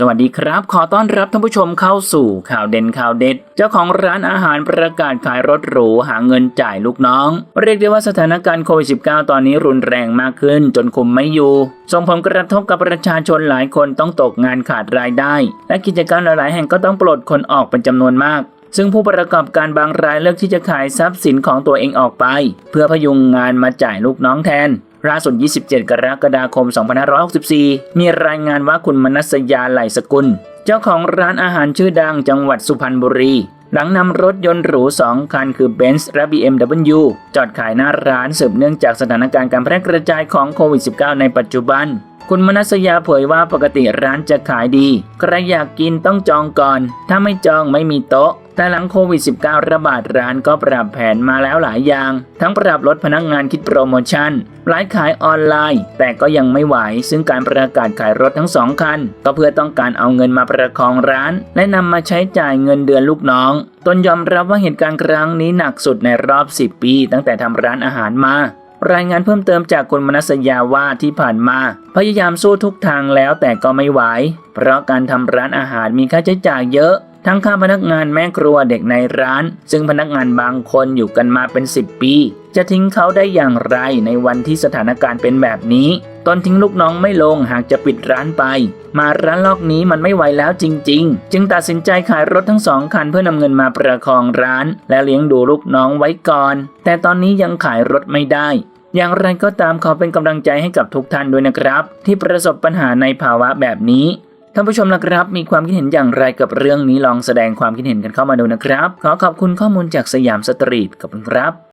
สวัสดีครับ ขอต้อนรับท่านผู้ชมเข้าสู่ข่าวเด่นข่าวเด็ด เจ้าของร้านอาหารประกาศขายรถหรูหาเงินจ่ายลูกน้อง เรียกได้ว่าสถานการณ์โควิด -19 ตอนนี้รุนแรงมากขึ้น จนคุมไม่อยู่ ส่งผลกระทบกับประชาชนหลายคนต้องตกงานขาดรายได้ และกิจการหลายๆ แห่งก็ต้องปลดคนออกเป็นจำนวนมากซึ่งผู้ประกอบการบางรายเลือกที่จะขายทรัพย์สินของตัวเองออกไป เพื่อพยุงงานมาจ่ายลูกน้องแทน ล่าสุด 27 กรกฎาคม 2564 มีรายงานว่าคุณมนัสยาไหลสกุล เจ้าของร้านอาหารชื่อดังจังหวัดสุพรรณบุรี หลังนำรถยนต์หรู 2 คันคือ Benz และ BMW จอดขายหน้าร้านสืบเนื่องจากสถานการณ์การแพร่กระจายของโควิด -19 ในปัจจุบัน คุณมนัสยาเผยว่าปกติร้านจะขายดี ใครอยากกินต้องจองก่อน ถ้าไม่จองไม่มีโต๊ะ แต่หลังโควิด -19 ระบาดร้านก็ปรับแผนมาแล้วหลายอย่าง ทั้งปรับลดพนักงานคิดโปรโมชั่นไลฟ์ขายออนไลน์ แต่ก็ยังไม่ไหว ซึ่งการประกาศขายรถทั้งสองคัน ก็เพื่อต้องการเอาเงินมาประคองร้าน และนำมาใช้จ่ายเงินเดือนลูกน้องตนยอมรับว่าเหตุการณ์ครั้งนี้หนักสุดในรอบ 10 ปี ตั้งแต่ทำร้านอาหารมา รายงานเพิ่มเติมจากคุณมนัสยาว่าที่ผ่านมา พยายามสู้ทุกทางแล้วแต่ก็ไม่ไหว เพราะการทำร้านอาหารมีค่าใช้จ่ายเยอะ ทั้งค่าพนักงานแม่ครัวเด็กในร้าน ซึ่งพนักงานบางคนอยู่กันมาเป็น 10 ปี จะทิ้งเขาได้อย่างไรในวันที่สถานการณ์เป็นแบบนี้ ตนทิ้งลูกน้องไม่ลงหากจะปิดร้านไป มาร้านลอกนี้มันไม่ไหวแล้วจริง ๆ จึงตัดสินใจขายรถทั้งสองคันเพื่อนำเงินมาประคองร้าน และเลี้ยงดูลูกน้องไว้ก่อน แต่ตอนนี้ยังขายรถไม่ได้อย่างไรก็ตามขอเป็นกำลังใจให้กับทุกท่านด้วยนะครับ ที่ประสบปัญหาในภาวะแบบนี้ท่านผู้ชมนะครับ มีความคิดเห็นอย่างไรกับเรื่องนี้ลองแสดงความคิดเห็นกันเข้ามาดูนะครับ ขอขอบคุณข้อมูลจากสยามสตรีทขอบคุณครับ